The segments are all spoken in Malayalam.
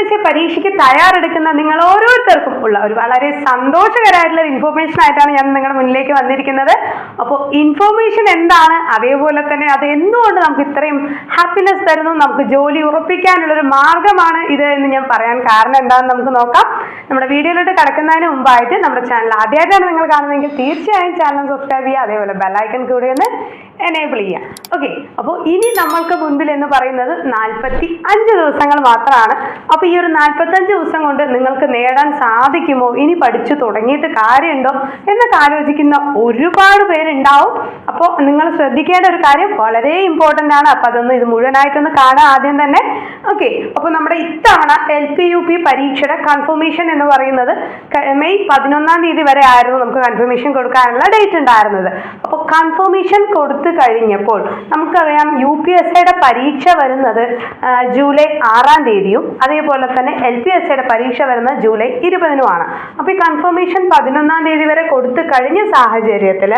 എസ് പരീക്ഷയ്ക്ക് തയ്യാറെടുക്കുന്ന നിങ്ങൾ ഓരോരുത്തർക്കും ഉള്ള ഒരു വളരെ സന്തോഷകരമായിട്ടുള്ള ഇൻഫോർമേഷൻ ആയിട്ടാണ് ഞാൻ നിങ്ങളുടെ മുന്നിലേക്ക് വന്നിരിക്കുന്നത്. അപ്പോൾ ഇൻഫോർമേഷൻ എന്താണ്? അതേപോലെ തന്നെ അത് എന്തുകൊണ്ട് നമുക്ക് ഇത്രയും ഹാപ്പിനെസ് തരുന്നു? നമുക്ക് ജോലി ഉറപ്പിക്കാനുള്ള ഒരു മാർഗമാണ് ഇത് എന്ന് ഞാൻ പറയാൻ കാരണം എന്താണെന്ന് നമുക്ക് നോക്കാം. നമ്മുടെ വീഡിയോയിലോട്ട് കടക്കുന്നതിന് മുമ്പായിട്ട് നമ്മുടെ ചാനൽ ആദ്യമായിട്ടാണ് നിങ്ങൾ കാണുന്നതെങ്കിൽ തീർച്ചയായും ചാനൽ സബ്സ്ക്രൈബ് ചെയ്യുക. അതേപോലെ ബെല്ലൈക്കൺ കൂടി ഒന്ന് എനേബിൾ ചെയ്യുക. ഓക്കെ അപ്പോൾ ഇനി നമ്മൾക്ക് മുൻപിൽ എന്ന് പറയുന്നത് നാൽപ്പത്തി അഞ്ച് ദിവസങ്ങൾ മാത്രമാണ്. അപ്പോൾ ഈ ഒരു നാൽപ്പത്തഞ്ച് ദിവസം കൊണ്ട് നിങ്ങൾക്ക് നേടാൻ സാധിക്കുമോ? ഇനി പഠിച്ചു തുടങ്ങിയിട്ട് കാര്യമുണ്ടോ? എന്നൊക്കെ ആലോചിക്കുന്ന ഒരുപാട് പേരുണ്ടാവും. അപ്പോൾ നിങ്ങൾ ശ്രദ്ധിക്കേണ്ട ഒരു കാര്യം വളരെ ഇമ്പോർട്ടന്റ് ആണ്. അപ്പോൾ അതൊന്ന് ഇത് മുഴുവനായിട്ടൊന്ന് കാണാം ആദ്യം തന്നെ. ഓക്കെ അപ്പോൾ നമ്മുടെ ഇത്തവണ എൽ പി യു പി പരീക്ഷയുടെ കൺഫർമേഷൻ എന്ന് പറയുന്നത് മെയ് പതിനൊന്നാം തീയതി വരെ ആയിരുന്നു നമുക്ക് കൺഫർമേഷൻ കൊടുക്കാനുള്ള ഡേറ്റ് ഉണ്ടായിരുന്നത്. അപ്പോൾ കൺഫർമേഷൻ കൊടുത്തു കഴിഞ്ഞപ്പോൾ നമുക്കറിയാം യു പി എസ് സിയുടെ പരീക്ഷ വരുന്നത് ജൂലൈ ആറാം തീയതിയും അതേപോലെ തന്നെ എൽ പി എസ് സിയുടെ പരീക്ഷ വരുന്നത് ജൂലൈ ഇരുപതിനുമാണ്. അപ്പോൾ ഈ കൺഫർമേഷൻ പതിനൊന്നാം തീയതി വരെ കൊടുത്തു കഴിഞ്ഞ സാഹചര്യത്തിൽ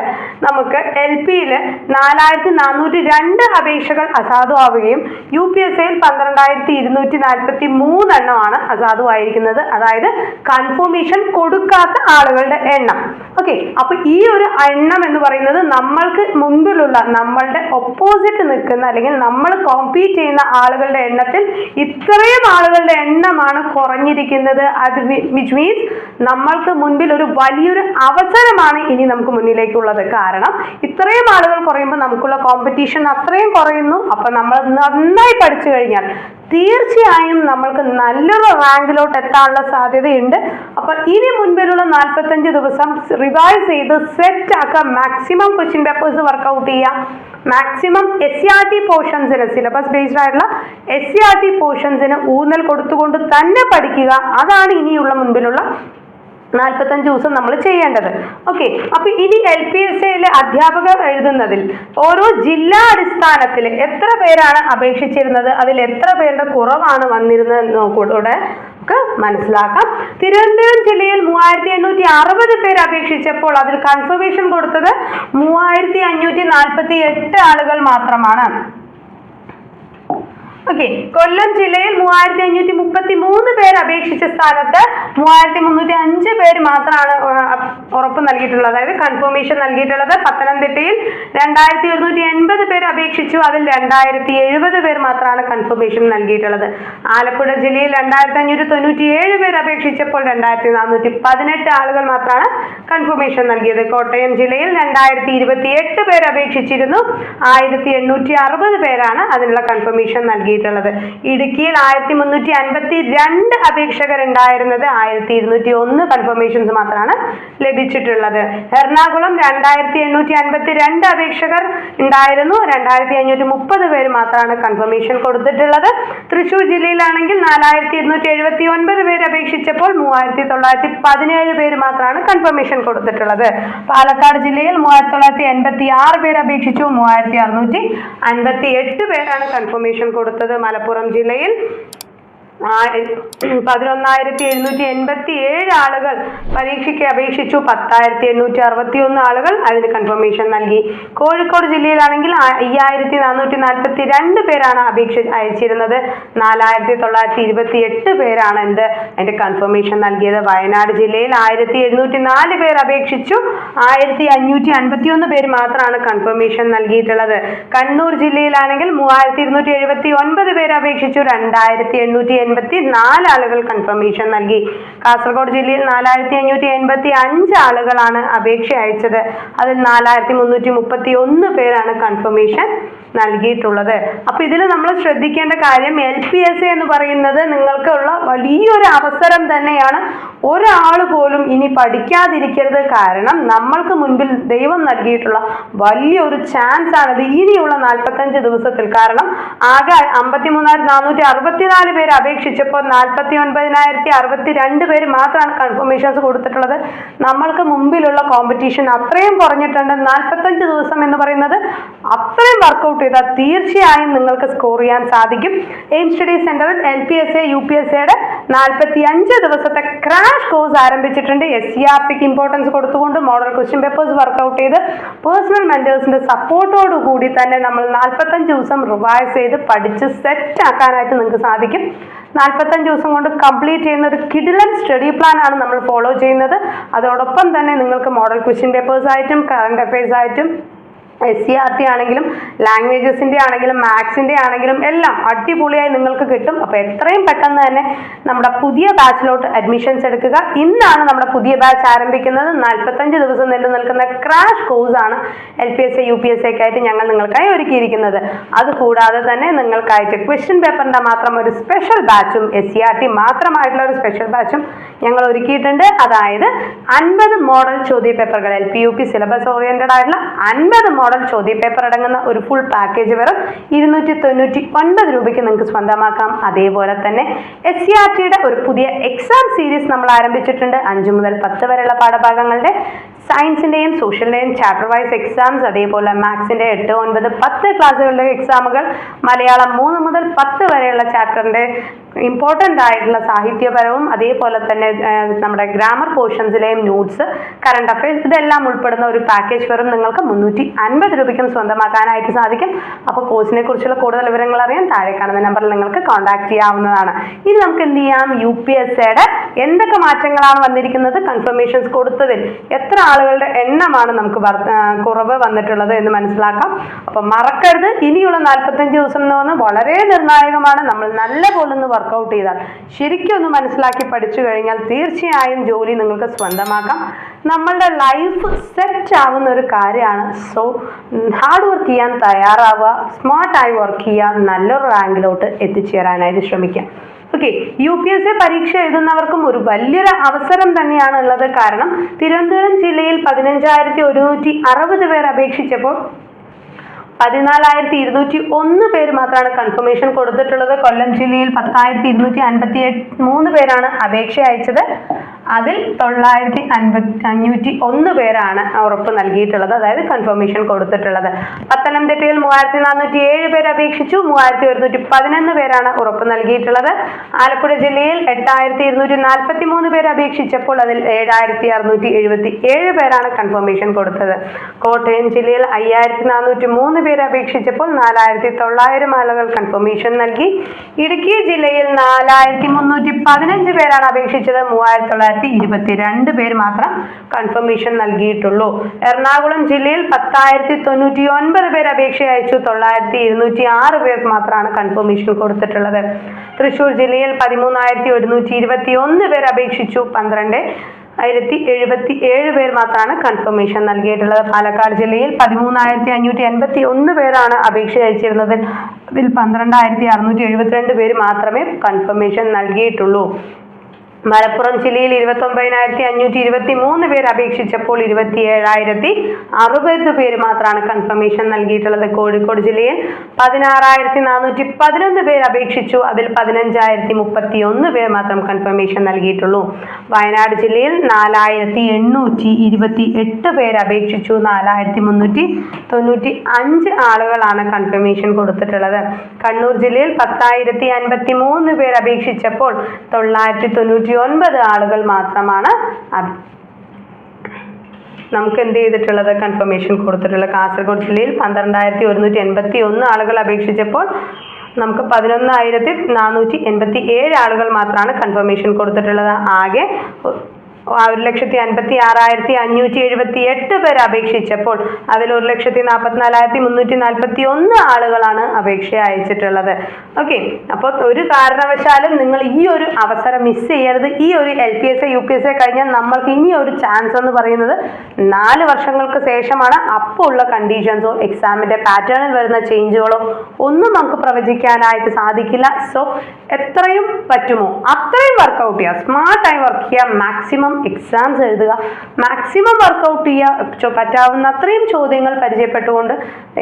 നമുക്ക് എൽ പിയിൽ നാലായിരത്തി നാനൂറ്റി രണ്ട് അപേക്ഷകൾ അസാധുവാവുകയും യു പി എസ് സിയിൽ പന്ത്രണ്ടായിരത്തി ഇരുന്നൂറ്റി നാൽപ്പത്തി മൂന്നെണ്ണമാണ് അസാധുവായിരിക്കുന്നത്. അതായത് കൺഫർമേഷൻ കൊടുക്കാത്ത ആളുകളുടെ എണ്ണം. ഓക്കെ അപ്പോൾ ഈ ഒരു എണ്ണം എന്ന് പറയുന്നത് നമ്മൾക്ക് മുൻപിലുള്ള നമ്മളുടെ ഒപ്പോസിറ്റ് നിൽക്കുന്ന അല്ലെങ്കിൽ നമ്മൾ കോമ്പീറ്റ് ചെയ്യുന്ന ആളുകളുടെ എണ്ണത്തിൽ ഇത്രയും ആളുകളുടെ എണ്ണമാണ് കുറഞ്ഞിരിക്കുന്നത്. അത് വിച്ച് മീൻസ് നമ്മൾക്ക് മുൻപിൽ ഒരു വലിയൊരു അവസരമാണ് ഇനി നമുക്ക് മുന്നിലേക്കുള്ളത്. കാരണം ഇത്രയും ആളുകൾ കുറയുമ്പോൾ നമുക്കുള്ള കോമ്പറ്റീഷൻ അത്രയും കുറയുന്നു. അപ്പൊ നമ്മൾ നന്നായി പഠിച്ചു കഴിഞ്ഞാൽ തീർച്ചയായും നമ്മൾക്ക് നല്ലൊരു റാങ്കിലോട്ട് എത്താനുള്ള സാധ്യതയുണ്ട്. അപ്പൊ ഇനി മുൻപിലുള്ള നാൽപ്പത്തഞ്ച് ദിവസം റിവൈസ് ചെയ്ത് സെറ്റ് ആക്കുക maximum question papers work out ചെയ്യുക maximum S C R T പോർഷൻസിന് syllabus based ആയിട്ടുള്ള എസ് സി ആർ ടി പോർഷൻസിന് ഊന്നൽ കൊടുത്തുകൊണ്ട് തന്നെ പഠിക്കുക. അതാണ് ഇനിയുള്ള മുൻപിലുള്ള നാൽപ്പത്തഞ്ച് ദിവസം നമ്മൾ ചെയ്യേണ്ടത്. ഓക്കെ അപ്പൊ ഇനി എൽ പി എസ് എയിലെ അധ്യാപകർ എഴുതുന്നതിൽ ഓരോ ജില്ലാ അടിസ്ഥാനത്തിൽ എത്ര പേരാണ് അപേക്ഷിച്ചിരുന്നത്? അതിൽ എത്ര പേരുടെ കുറവാണ് വന്നിരുന്നത് നോക്കൂടെ ഒക്കെ മനസ്സിലാക്കാം. തിരുവനന്തപുരം ജില്ലയിൽ മൂവായിരത്തി എണ്ണൂറ്റി അറുപത് പേർ അപേക്ഷിച്ചപ്പോൾ അതിൽ കൺഫർമേഷൻ കൊടുത്തത് മൂവായിരത്തി അഞ്ഞൂറ്റി നാൽപ്പത്തി എട്ട് ആളുകൾ മാത്രമാണ്. ഓക്കെ കൊല്ലം ജില്ലയിൽ മൂവായിരത്തി അഞ്ഞൂറ്റി മുപ്പത്തി മൂന്ന് പേർ അപേക്ഷിച്ച സ്ഥാനത്ത് മൂവായിരത്തി മുന്നൂറ്റി അഞ്ച് പേര് മാത്രമാണ് ഉറപ്പ് നൽകിയിട്ടുള്ളത്. അതായത് കൺഫർമേഷൻ നൽകിയിട്ടുള്ളത് പത്തനംതിട്ടയിൽ രണ്ടായിരത്തി ഒരുന്നൂറ്റി എൺപത് പേർ അപേക്ഷിച്ചു. അതിൽ രണ്ടായിരത്തി എഴുപത് പേർ മാത്രമാണ് കൺഫർമേഷൻ നൽകിയിട്ടുള്ളത്. ആലപ്പുഴ ജില്ലയിൽ രണ്ടായിരത്തി അഞ്ഞൂറ്റി തൊണ്ണൂറ്റി ഏഴ് പേർ അപേക്ഷിച്ചപ്പോൾ രണ്ടായിരത്തി നാനൂറ്റി പതിനെട്ട് ആളുകൾ മാത്രമാണ് കൺഫർമേഷൻ നൽകിയത്. കോട്ടയം ജില്ലയിൽ രണ്ടായിരത്തി ഇരുപത്തി എട്ട് പേർ അപേക്ഷിച്ചിരുന്നു. ആയിരത്തി എണ്ണൂറ്റി അറുപത് പേരാണ് അതിനുള്ള കൺഫർമേഷൻ നൽകിയിട്ടുള്ളത്. ഇടുക്കിയിൽ ആയിരത്തി മുന്നൂറ്റി അൻപത്തി രണ്ട് അപേക്ഷകർ ഉണ്ടായിരുന്നത് ആയിരത്തി ഇരുന്നൂറ്റി ഒന്ന് കൺഫർമേഷൻസ് മാത്രമാണ് ലഭിച്ചിട്ടുള്ളത്. എറണാകുളം രണ്ടായിരത്തി എണ്ണൂറ്റി അൻപത്തി രണ്ട് അപേക്ഷകർ ഉണ്ടായിരുന്നു. രണ്ടായിരത്തി അഞ്ഞൂറ്റി മുപ്പത് പേര് മാത്രമാണ് കൺഫർമേഷൻ കൊടുത്തിട്ടുള്ളത്. തൃശൂർ ജില്ലയിലാണെങ്കിൽ നാലായിരത്തി ഇരുന്നൂറ്റി എഴുപത്തി ഒൻപത് പേര് അപേക്ഷിച്ചപ്പോൾ മൂവായിരത്തി തൊള്ളായിരത്തി പതിനേഴ് പേര് മാത്രമാണ് കൺഫർമേഷൻ കൊടുത്തിട്ടുള്ളത്. പാലക്കാട് ജില്ലയിൽ മൂവായിരത്തി തൊള്ളായിരത്തി എൺപത്തി ആറ് പേര് അപേക്ഷിച്ചു. മൂവായിരത്തി അറുന്നൂറ്റി അൻപത്തി എട്ട് പേരാണ് കൺഫർമേഷൻ കൊടുത്തത് മലപ്പുറം ജില്ലയിൽ. പതിനൊന്നായിരത്തി എഴുന്നൂറ്റി എൺപത്തി ഏഴ് ആളുകൾ പരീക്ഷയ്ക്ക് അപേക്ഷിച്ചു. പത്തായിരത്തി എണ്ണൂറ്റി അറുപത്തി ഒന്ന് ആളുകൾ അതിന് കൺഫർമേഷൻ നൽകി. കോഴിക്കോട് ജില്ലയിലാണെങ്കിൽ അയ്യായിരത്തി നാനൂറ്റി നാൽപ്പത്തി രണ്ട് പേരാണ് അപേക്ഷ അയച്ചിരുന്നത്. നാലായിരത്തി തൊള്ളായിരത്തി ഇരുപത്തി എട്ട് പേരാണ് എന്ത് അതിന്റെ കൺഫർമേഷൻ നൽകിയത്. വയനാട് ജില്ലയിൽ ആയിരത്തി എഴുന്നൂറ്റി നാല് പേർ അപേക്ഷിച്ചു. ആയിരത്തി അഞ്ഞൂറ്റി അൻപത്തി ഒന്ന് പേര് മാത്രമാണ് കൺഫർമേഷൻ നൽകിയിട്ടുള്ളത്. കണ്ണൂർ ജില്ലയിലാണെങ്കിൽ മൂവായിരത്തി ഇരുന്നൂറ്റി എഴുപത്തി ഒൻപത് പേര് അപേക്ഷിച്ചു. രണ്ടായിരത്തി എണ്ണൂറ്റി എൺപത്തി നാല് ആളുകൾ കൺഫർമേഷൻ നൽകി. കാസർഗോഡ് ജില്ലയിൽ നാലായിരത്തി അഞ്ഞൂറ്റി എൺപത്തി അഞ്ച് ആളുകളാണ് അപേക്ഷ അയച്ചത്. അതിൽ നാലായിരത്തി മുന്നൂറ്റി മുപ്പത്തി ഒന്ന് പേരാണ് കൺഫർമേഷൻ നൽകിയിട്ടുള്ളത്. അപ്പൊ ഇതിൽ നമ്മൾ ശ്രദ്ധിക്കേണ്ട കാര്യം എൽ പി എസ് എന്ന് പറയുന്നത് നിങ്ങൾക്കുള്ള വലിയൊരു അവസരം തന്നെയാണ്. ഒരാൾ പോലും ഇനി പഠിക്കാതിരിക്കരുത്. കാരണം നമ്മൾക്ക് മുൻപിൽ ദൈവം നൽകിയിട്ടുള്ള വലിയൊരു ചാൻസ് ആണിത് ഇനിയുള്ള നാൽപ്പത്തഞ്ച് ദിവസത്തിൽ. കാരണം ആകെ അമ്പത്തി മൂന്നായിരത്തി നാനൂറ്റി അറുപത്തിനാല് പേര് അപേക്ഷിച്ചപ്പോൾ നാൽപ്പത്തി ഒൻപതിനായിരത്തി അറുപത്തി രണ്ട് പേര് മാത്രമാണ് കൺഫർമേഷൻസ് കൊടുത്തിട്ടുള്ളത്. നമ്മൾക്ക് മുമ്പിലുള്ള കോമ്പറ്റീഷൻ അത്രയും കുറഞ്ഞിട്ടുണ്ട്. നാൽപ്പത്തഞ്ച് ദിവസം എന്ന് പറയുന്നത് അത്രയും വർക്കൗട്ട് ചെയ്താൽ തീർച്ചയായും നിങ്ങൾക്ക് സ്കോർ ചെയ്യാൻ സാധിക്കും. എയിം സ്റ്റഡി സെന്ററിൽ L P S A U P S എയുടെ നാൽപ്പത്തി അഞ്ച് ദിവസത്തെ ക്രാഷ് കോഴ്സ് ആരംഭിച്ചിട്ടുണ്ട്. എസ് സി ആർ പിക്ക് ഇമ്പോർട്ടൻസ് കൊടുത്തുകൊണ്ട് model question papers work out ചെയ്ത് പേഴ്സണൽ മെന്റേഴ്സിന്റെ സപ്പോർട്ടോട് കൂടി തന്നെ നമ്മൾ നാൽപ്പത്തഞ്ച് ദിവസം റിവൈസ് ചെയ്ത് പഠിച്ച് സെറ്റ് ആക്കാനായിട്ട് നിങ്ങൾക്ക് സാധിക്കും. നാൽപ്പത്തഞ്ച് ദിവസം കൊണ്ട് കംപ്ലീറ്റ് ചെയ്യുന്ന ഒരു കിഡിലൻ സ്റ്റഡി പ്ലാൻ ആണ് നമ്മൾ ഫോളോ ചെയ്യുന്നത്. അതോടൊപ്പം തന്നെ നിങ്ങൾക്ക് മോഡൽ ക്വസ്റ്റ്യൻ പേപ്പേഴ്സ് ആയിട്ടും കറണ്ട് അഫയേഴ്സ് ആയിട്ടും എസ് സി ആർ ടി ആണെങ്കിലും ലാംഗ്വേജസിന്റെ ആണെങ്കിലും മാത്സിന്റെ ആണെങ്കിലും എല്ലാം അടിപൊളിയായി നിങ്ങൾക്ക് കിട്ടും. അപ്പോൾ എത്രയും പെട്ടെന്ന് തന്നെ നമ്മുടെ പുതിയ ബാച്ചിലോട്ട് അഡ്മിഷൻസ് എടുക്കുക. ഇന്നാണ് നമ്മുടെ പുതിയ ബാച്ച് ആരംഭിക്കുന്നത്. നാൽപ്പത്തഞ്ച് ദിവസം നീണ്ടു നിൽക്കുന്ന ക്രാഷ് കോഴ്സാണ് L P S A U P S ഒക്കെ ആയിട്ട് ഞങ്ങൾ നിങ്ങൾക്കായി ഒരുക്കിയിരിക്കുന്നത്. അതുകൂടാതെ തന്നെ നിങ്ങൾക്കായിട്ട് ക്വസ്റ്റ്യൻ പേപ്പറിന്റെ മാത്രം ഒരു സ്പെഷ്യൽ ബാച്ചും എസ് സി ആർ ടി മാത്രമായിട്ടുള്ള ഒരു സ്പെഷ്യൽ ബാച്ചും ഞങ്ങൾ ഒരുക്കിയിട്ടുണ്ട്. അതായത് അൻപത് മോഡൽ ചോദ്യ പേപ്പറുകൾ L P U P syllabus oriented ആയിട്ടുള്ള അൻപത് മോഡൽ ചോദ്യ പേപ്പർ അടങ്ങുന്ന ഒരു ഫുൾ പാക്കേജ് വെറും ഇരുന്നൂറ്റി തൊണ്ണൂറ്റി ഒൻപത് രൂപയ്ക്ക് നിങ്ങൾക്ക് സ്വന്തമാക്കാം. അതേപോലെ തന്നെ എസ് സി ആർ ടിയുടെ ഒരു പുതിയ എക്സാം സീരീസ് നമ്മൾ ആരംഭിച്ചിട്ടുണ്ട്. അഞ്ചു മുതൽ പത്ത് വരെയുള്ള പാഠഭാഗങ്ങളുടെ സയൻസിന്റെയും സോഷ്യലിന്റെയും ചാപ്റ്റർ വൈസ് എക്സാംസ് അതേപോലെ മാത്സിന്റെ എട്ട് ഒൻപത് പത്ത് ക്ലാസ്സുകളിലെ എക്സാമുകൾ മലയാളം മൂന്ന് മുതൽ പത്ത് വരെയുള്ള ചാപ്റ്ററിന്റെ ഇമ്പോർട്ടന്റ് ആയിട്ടുള്ള സാഹിത്യപരവും അതേപോലെ തന്നെ നമ്മുടെ ഗ്രാമർ പോർഷൻസിലെയും നോട്ട്സ് കറണ്ട് അഫയേഴ്സ് ഇതെല്ലാം ഉൾപ്പെടുന്ന ഒരു പാക്കേജ് വെറും നിങ്ങൾക്ക് മുന്നൂറ്റി അൻപത് രൂപയ്ക്കും സ്വന്തമാക്കാനായിട്ട് സാധിക്കും. അപ്പോൾ കോഴ്സിനെ കുറിച്ചുള്ള കൂടുതൽ വിവരങ്ങൾ അറിയാൻ താഴെ കാണുന്ന നമ്പറിൽ നിങ്ങൾക്ക് കോൺടാക്ട് ചെയ്യാവുന്നതാണ്. ഇനി നമുക്ക് എന്ത് ചെയ്യാം? യു പി എസ് എന്തൊക്കെ മാറ്റങ്ങളാണ് വന്നിരിക്കുന്നത്? കൺഫർമേഷൻസ് കൊടുത്തതിൽ എത്ര ആളുകളുടെ എണ്ണമാണ് നമുക്ക് കുറവ് വന്നിട്ടുള്ളത് എന്ന് മനസ്സിലാക്കാം. അപ്പം മറക്കരുത്. ഇനിയുള്ള നാൽപ്പത്തഞ്ച് ദിവസം എന്ന് പറഞ്ഞാൽ വളരെ നിർണായകമാണ്. നമ്മൾ നല്ല പോലെ ഒന്ന് വർക്കൗട്ട് ചെയ്താൽ ശരിക്കും ഒന്ന് മനസ്സിലാക്കി പഠിച്ചു കഴിഞ്ഞാൽ തീർച്ചയായും ജോലി നിങ്ങൾക്ക് സ്വന്തമാക്കാം. നമ്മളുടെ ലൈഫ് സെറ്റ് ആവുന്ന ഒരു കാര്യമാണ്. സോ ഹാർഡ് വർക്ക് ചെയ്യാൻ തയ്യാറാവുക സ്മാർട്ടായി വർക്ക് ചെയ്യുക നല്ലൊരു റാങ്കിലോട്ട് എത്തിച്ചേരാനായിട്ട് ശ്രമിക്കുക. Okay U P S C പരീക്ഷ എഴുതുന്നവർക്കും ഒരു വലിയൊരു അവസരം തന്നെയാണ് ഉള്ളത്. കാരണം തിരുവനന്തപുരം ജില്ലയിൽ പതിനഞ്ചായിരത്തി ഒരുന്നൂറ്റി അറുപത് പേർ അപേക്ഷിച്ചപ്പോൾ പതിനാലായിരത്തി ഇരുന്നൂറ്റി ഒന്ന് പേര് മാത്രമാണ് കൺഫർമേഷൻ കൊടുത്തിട്ടുള്ളത്. കൊല്ലം ജില്ലയിൽ പത്തായിരത്തി ഇരുന്നൂറ്റി അൻപത്തി എട്ട് മൂന്ന് പേരാണ് അപേക്ഷ അയച്ചത് അതിൽ തൊള്ളായിരത്തി അൻപത്തി അഞ്ഞൂറ്റി ഒന്ന് പേരാണ് ഉറപ്പ് നൽകിയിട്ടുള്ളത്. അതായത് കൺഫർമേഷൻ കൊടുത്തിട്ടുള്ളത്. പത്തനംതിട്ടയിൽ മൂവായിരത്തി നാനൂറ്റി ഏഴ് പേർ അപേക്ഷിച്ചു. മൂവായിരത്തി ഒരുന്നൂറ്റി പതിനൊന്ന് പേരാണ് ഉറപ്പ് നൽകിയിട്ടുള്ളത്. ആലപ്പുഴ ജില്ലയിൽ എട്ടായിരത്തി ഇരുന്നൂറ്റി നാൽപ്പത്തി മൂന്ന് പേർ അപേക്ഷിച്ചപ്പോൾ അതിൽ ഏഴായിരത്തി അറുന്നൂറ്റി എഴുപത്തി ഏഴ് പേരാണ് കൺഫർമേഷൻ കൊടുത്തത്. കോട്ടയം ജില്ലയിൽ അയ്യായിരത്തി നാനൂറ്റി മൂന്ന് പേര് അപേക്ഷിച്ചപ്പോൾ നാലായിരത്തി തൊള്ളായിരം ആളുകൾ കൺഫർമേഷൻ നൽകി. ഇടുക്കി ജില്ലയിൽ നാലായിരത്തി മുന്നൂറ്റി പതിനഞ്ച് പേരാണ് അപേക്ഷിച്ചത്. മൂവായിരത്തി തൊള്ളായിരത്തി ഇരുപത്തി രണ്ട് പേര് മാത്രം കൺഫർമേഷൻ നൽകിയിട്ടുള്ളൂ. എറണാകുളം ജില്ലയിൽ പത്തായിരത്തി തൊണ്ണൂറ്റി ഒൻപത് പേര് അപേക്ഷ അയച്ചു. തൊള്ളായിരത്തി ഇരുന്നൂറ്റി ആറ് പേർക്ക് മാത്രമാണ് കൺഫർമേഷൻ കൊടുത്തിട്ടുള്ളത്. തൃശൂർ ജില്ലയിൽ പതിമൂന്നായിരത്തി ഒരുന്നൂറ്റി ഇരുപത്തി ഒന്ന് പേർ അപേക്ഷിച്ചു. പന്ത്രണ്ട് ആയിരത്തി എഴുപത്തി ഏഴ് പേർ മാത്രമാണ് കൺഫർമേഷൻ നൽകിയിട്ടുള്ളത്. പാലക്കാട് ജില്ലയിൽ പതിമൂന്നായിരത്തി അഞ്ഞൂറ്റി എൺപത്തി ഒന്ന് പേരാണ് അപേക്ഷ അയച്ചിരുന്നത് അതിൽ പന്ത്രണ്ടായിരത്തി അറുന്നൂറ്റി എഴുപത്തിരണ്ട് പേര് മാത്രമേ കൺഫർമേഷൻ നൽകിയിട്ടുള്ളൂ. മലപ്പുറം ജില്ലയിൽ ഇരുപത്തി ഒമ്പതിനായിരത്തി അഞ്ഞൂറ്റി ഇരുപത്തി മൂന്ന് പേർ അപേക്ഷിച്ചപ്പോൾ ഇരുപത്തി ഏഴായിരത്തി അറുപത് പേര് മാത്രമാണ് കൺഫർമേഷൻ നൽകിയിട്ടുള്ളത്. കോഴിക്കോട് ജില്ലയിൽ പതിനാറായിരത്തി നാനൂറ്റി പതിനൊന്ന് പേർ അപേക്ഷിച്ചു. അതിൽ പതിനഞ്ചായിരത്തി മുപ്പത്തി ഒന്ന് പേർ മാത്രം കൺഫർമേഷൻ നൽകിയിട്ടുള്ളൂ. വയനാട് ജില്ലയിൽ നാലായിരത്തി എണ്ണൂറ്റി ഇരുപത്തി എട്ട് പേർ അപേക്ഷിച്ചു. നാലായിരത്തി മുന്നൂറ്റി തൊണ്ണൂറ്റി അഞ്ച് ആളുകളാണ് കൺഫർമേഷൻ കൊടുത്തിട്ടുള്ളത്. കണ്ണൂർ ജില്ലയിൽ പത്തായിരത്തി അൻപത്തി മൂന്ന് പേർ അപേക്ഷിച്ചപ്പോൾ തൊള്ളായിരത്തി തൊണ്ണൂറ്റി ഒൻപത് ആളുകൾ മാത്രമാണ് നമുക്ക് എന്ത് ചെയ്തിട്ടുള്ളത്? കൺഫർമേഷൻ കൊടുത്തിട്ടുള്ളത് കാസർഗോഡ് ജില്ലയിൽ പന്ത്രണ്ടായിരത്തി ഒരുന്നൂറ്റി എൺപത്തി ഒന്ന് ആളുകൾ അപേക്ഷിച്ചപ്പോൾ നമുക്ക് പതിനൊന്നായിരത്തി നാനൂറ്റി എൺപത്തി ഏഴ് ആളുകൾ മാത്രമാണ് കൺഫർമേഷൻ കൊടുത്തിട്ടുള്ളത്. ആകെ ഒരു ലക്ഷത്തി അൻപത്തി ആറായിരത്തി അഞ്ഞൂറ്റി എഴുപത്തി എട്ട് പേർ അപേക്ഷിച്ചപ്പോൾ അതിൽ ഒരു ലക്ഷത്തി നാൽപ്പത്തിനാലായിരത്തി മുന്നൂറ്റി നാൽപ്പത്തി ഒന്ന് ആളുകളാണ് അപേക്ഷ അയച്ചിട്ടുള്ളത്. ഓക്കെ അപ്പോൾ ഒരു കാരണവശാലും നിങ്ങൾ ഈ ഒരു അവസരം മിസ് ചെയ്യരുത്. ഈ ഒരു L P S A U P S A കഴിഞ്ഞാൽ നമ്മൾക്ക് ഇനി ഒരു ചാൻസ് എന്ന് പറയുന്നത് നാല് വർഷങ്ങൾക്ക് ശേഷമാണ്. അപ്പോൾ ഉള്ള കണ്ടീഷൻസോ എക്സാമിന്റെ പാറ്റേണിൽ വരുന്ന ചേഞ്ചുകളോ ഒന്നും നമുക്ക് പ്രവചിക്കാനായിട്ട് സാധിക്കില്ല. സോ എത്രയും പറ്റുമോ? അത്രയും വർക്കൗട്ട് ചെയ്യുക സ്മാർട്ടായി വർക്ക് ചെയ്യുക മാക്സിമം എക്സാംസ് എഴുതുക. മാക്സിമം വർക്കൗട്ട് ചെയ്യുക പറ്റാവുന്ന അത്രയും ചോദ്യങ്ങൾ പരിചയപ്പെട്ടുകൊണ്ട്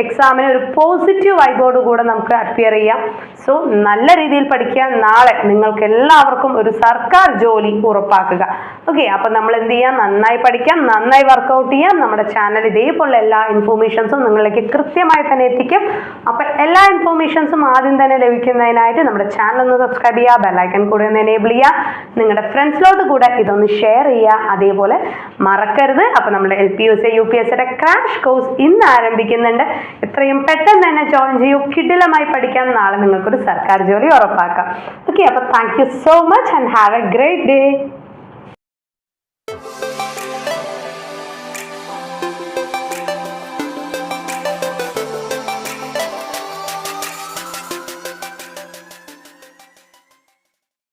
എക്സാമിന് ഒരു പോസിറ്റീവ് വൈബോട് കൂടെ നമുക്ക് അപ്പിയർ ചെയ്യാം. സോ നല്ല രീതിയിൽ പഠിക്കുക നാളെ നിങ്ങൾക്ക് എല്ലാവർക്കും ഒരു സർക്കാർ ജോലി ഉറപ്പാക്കുക. ഓക്കെ അപ്പം നമ്മൾ എന്ത് ചെയ്യാം? നന്നായി പഠിക്കാം നന്നായി വർക്കൗട്ട് ചെയ്യാം. നമ്മുടെ ചാനൽ ഇതേപോലെ എല്ലാ ഇൻഫോർമേഷൻസും നിങ്ങളിലേക്ക് കൃത്യമായി തന്നെ എത്തിക്കും. അപ്പം എല്ലാ ഇൻഫോർമേഷൻസും ആദ്യം തന്നെ ലഭിക്കുന്നതിനായിട്ട് നമ്മുടെ ചാനൽ ഒന്ന് സബ്സ്ക്രൈബ് ചെയ്യുക ബെല്ലൈക്കൺ കൂടെ ഒന്ന് എനേബിൾ ചെയ്യുക. നിങ്ങളുടെ ഫ്രണ്ട്സിലോട്ട് കൂടെ ഇതൊന്ന് ഷെയർ ചെയ്യുക. അതേപോലെ മറക്കരുത്. അപ്പോൾ നമ്മുടെ L P U C U P S crash course ഇന്ന് ആരംഭിക്കുന്നുണ്ട്. എത്രയും പെട്ടെന്ന് തന്നെ ജോയിൻ ചെയ്യൂ. കിടിലമായി പഠിക്കാൻ നാളെ നിങ്ങൾക്കൊരു സർക്കാർ ജോലി ഉറപ്പാക്കാം. ഓക്കെ അപ്പോൾ thank you so much and have a great day